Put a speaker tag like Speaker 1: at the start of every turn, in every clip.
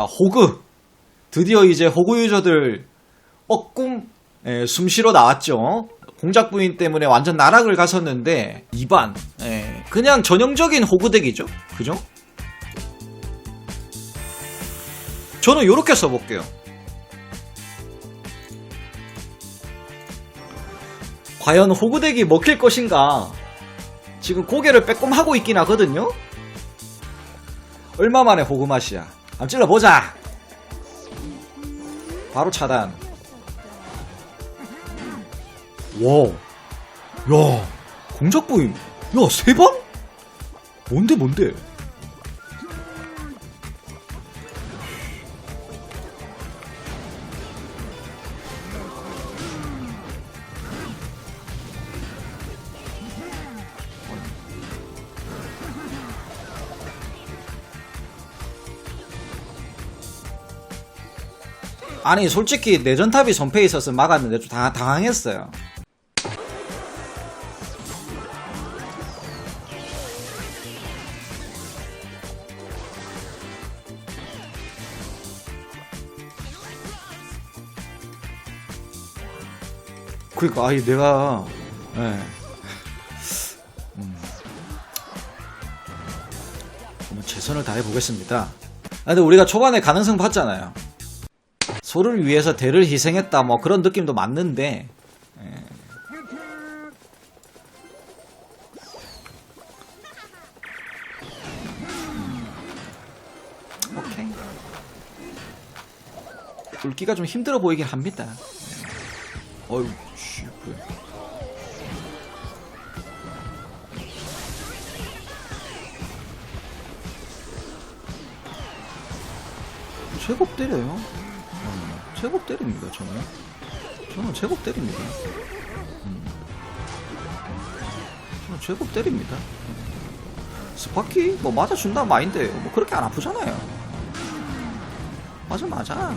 Speaker 1: 자, 호그. 드디어 이제 호그 유저들 뻐꿈 예, 숨쉬러 나왔죠. 공작 부인 때문에 완전 나락을 갔었는데 2반. 예, 그냥 전형적인 호그 덱이죠. 그죠? 저는 이렇게 써볼게요. 과연 호그 덱이 먹힐 것인가? 지금 고개를 빼꼼 하고 있긴 하거든요. 얼마 만에 호그 맛이야. 한번 찔러보자. 바로 차단. 와. 야. 공작부임. 야, 세 번? 뭔데, 뭔데? 아니 솔직히 내전탑이 선패에 있어서 막았는데 좀 당, 당황했어요 그니까 아니 내가 예. 음. 한번 최선을 다해 보겠습니다. 아, 근데 우리가 초반에 가능성 봤잖아요. 소를 위해서 대를 희생했다 뭐 그런 느낌도 맞는데 예. 음. 오케이 뚫기가 좀 힘들어 보이긴 합니다 예. 어휴 씨 그래. 제법 때려요 제법 때립니다, 저는. 저는 제법 때립니다. 음. 저는 제법 때립니다. 스파키? 뭐 맞아준다 마인드 뭐 그렇게 안 아프잖아요. 맞아, 맞아.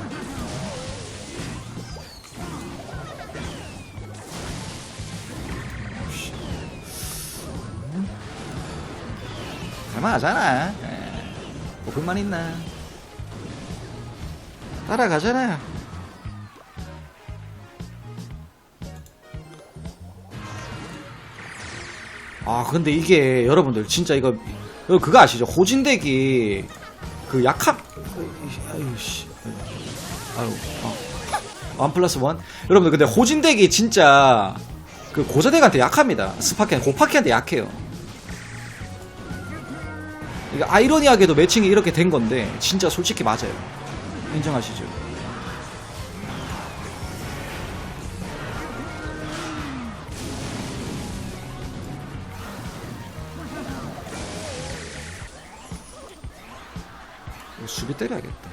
Speaker 1: 할만하잖아. 예. 뭐 불만 있나? 따라가잖아요. 아 근데 이게 여러분들 진짜 이거 그거 아시죠? 호진덱이 그 약함 아유 씨 아유 어. 원 플러스 원 여러분들 근데 호진덱이 진짜 그 고자덱한테 약합니다 스파키 고파키한테 약해요 이게 아이러니하게도 매칭이 이렇게 된 건데 진짜 솔직히 맞아요 인정하시죠? 수비 때려야겠다.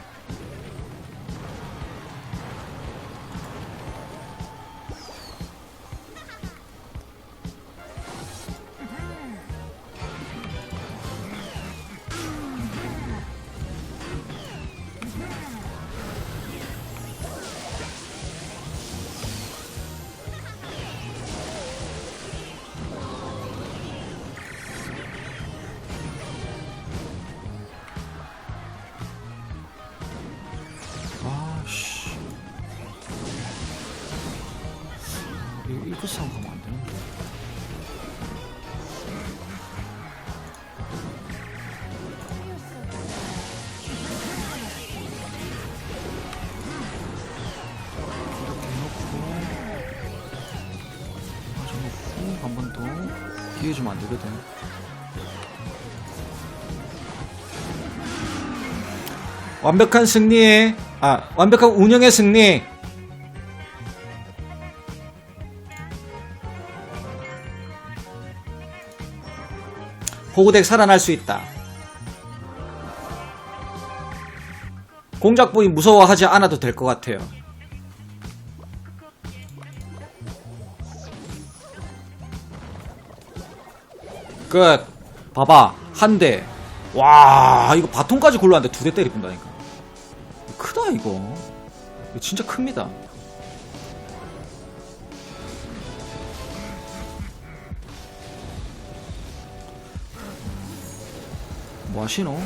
Speaker 1: 싸움 가면 안 되는데. 이렇게 해놓고 맞아놓고 한번 더 기회 주면 안 되거든. 완벽한 승리에 아 완벽한 운영의 승리 호구덱 살아날 수 있다. 공작 부이 무서워하지 않아도 될 것 같아요. 끝. 봐봐. 한 대 와 이거 바통까지 굴러왔는데 두 대 때리 본다니까. 크다 이거. 이거 진짜 큽니다 뭐 하시노?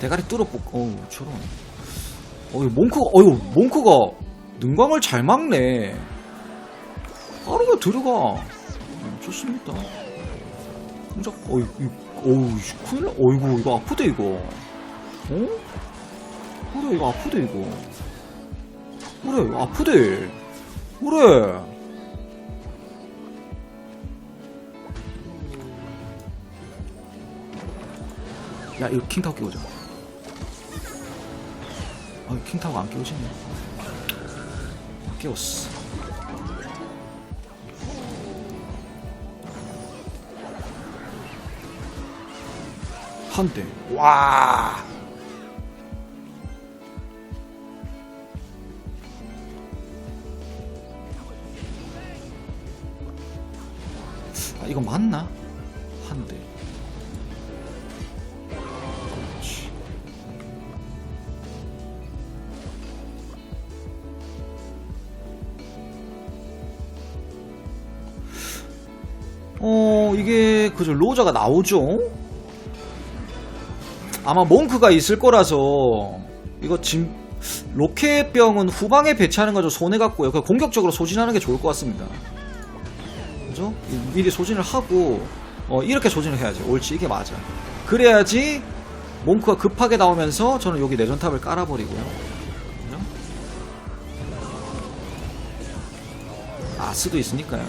Speaker 1: 대가리 뚫어 뽑 어우 저런. 어이 몽크가 어유 몽크가 능광을 잘 막네. 빠르게 들어가. 음, 좋습니다. 공작 이- 어우 씨, 큰일 나. 어이구 이거 아프대 이거. 어? 그래 이거 아프대 이거. 그래 아프대. 그래 야 이거 킹타워 끼우자 아 킹타워 안 끼워지네. 아, 끼웠어. 한대. 와. 아, 이거 맞나? 한 대. 그죠, 로저가 나오죠? 아마 몽크가 있을 거라서, 이거 진, 로켓병은 후방에 배치하는 거좀 손해 같고요. 그냥 공격적으로 소진하는 게 좋을 것 같습니다. 그죠? 이- 미리 소진을 하고 어, 이렇게 소진을 해야지. 옳지 이게 맞아. 그래야지 몽크가 급하게 나오면서 저는 여기 내전탑을 깔아버리고요. 아스도 있으니까요.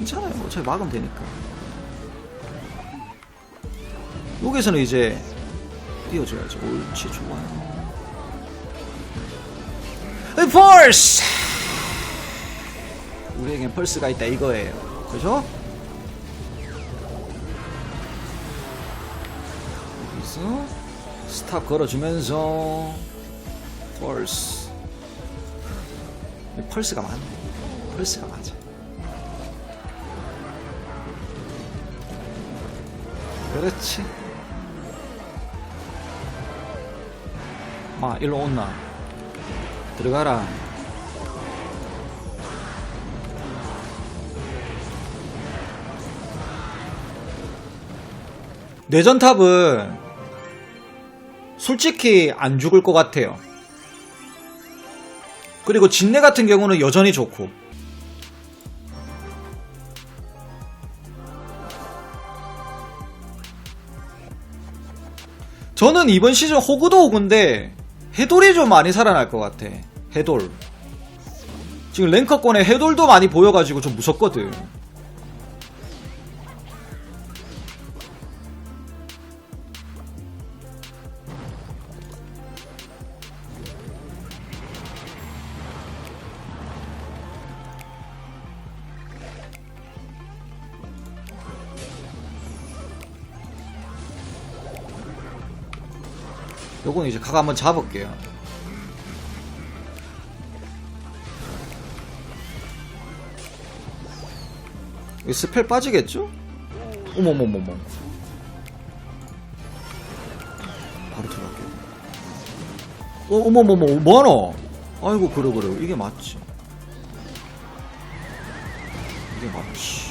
Speaker 1: 괜찮아요. 어차피 막으면 되니까. 여기서는 이제 띄워줘야죠. 옳지 좋아요. 펄스! 우리에겐 펄스가 있다 이거예요. 그죠? 여기서 스탑 걸어주면서 펄스. 이 펄스가 맞네. 펄스가 맞아. 그렇지. 마, 일로 온나. 들어가라. 내전탑은 솔직히 안 죽을 것 같아요. 그리고 진내 같은 경우는 여전히 좋고. 저는 이번 시즌 호구도 호구인데 해돌이 좀 많이 살아날 것 같아. 해돌. 지금 랭커권에 해돌도 많이 보여가지고 좀 무섭거든. 요건 이제 각 한번 잡을게요. 이 스펠 빠지겠죠? 어머머머머. 바로 들어갈게요. 어, 어머머머, 뭐하노? 아이고, 그래, 그래. 이게 맞지. 이게 맞지.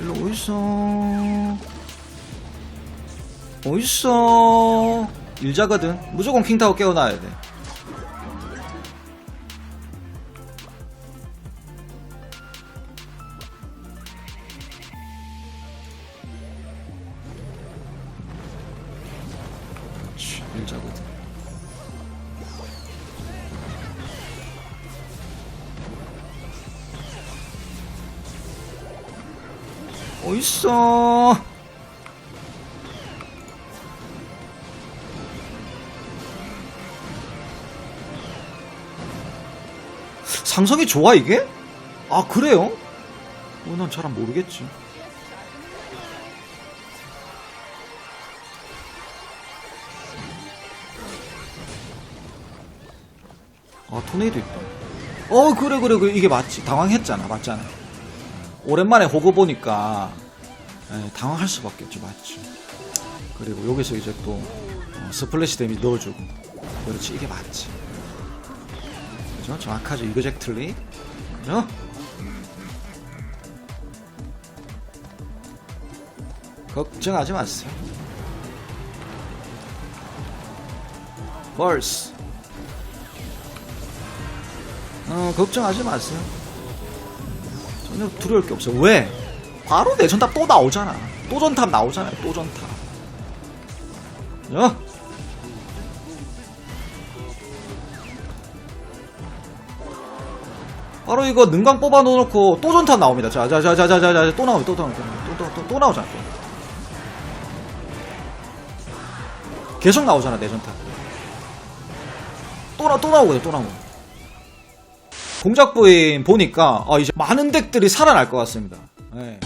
Speaker 1: 일로 어딨어? 어딨어? 일자거든. 무조건 킹타워 깨워놔야 돼. 일자거든. 어딨어? 상성이 좋아 이게? 아 그래요? 어, 난잘 모르겠지. 아 토네이도 있다. 어 그래 그래 그래 이게 맞지. 당황했잖아 맞잖아. 오랜만에 호구 보니까 에, 당황할 수밖에 없지 맞지. 그리고 여기서 이제 또 어, 스플래시 데미지 넣어주고 그렇지 이게 맞지. 그죠? 정확하죠 이거젝틀리 그죠? 걱정하지 마세요. 벌스. 어, 걱정하지 마세요. 전혀 두려울 게 없어요. 왜? 바로 내전탑 또 나오잖아. 또 전탑 나오잖아요. 또 전탑. 야! 바로 이거 능강 뽑아 놓고 또 전탑 나옵니다. 자, 자, 자, 자, 자, 자, 자, 또 나오면 또, 또, 또, 또, 또, 또, 또 나오잖아. 또. 계속 나오잖아, 내 전탑. 또, 나, 또 나오거든, 또 나오고. 공작 부인 보니까, 아, 이제 많은 덱들이 살아날 것 같습니다. 예.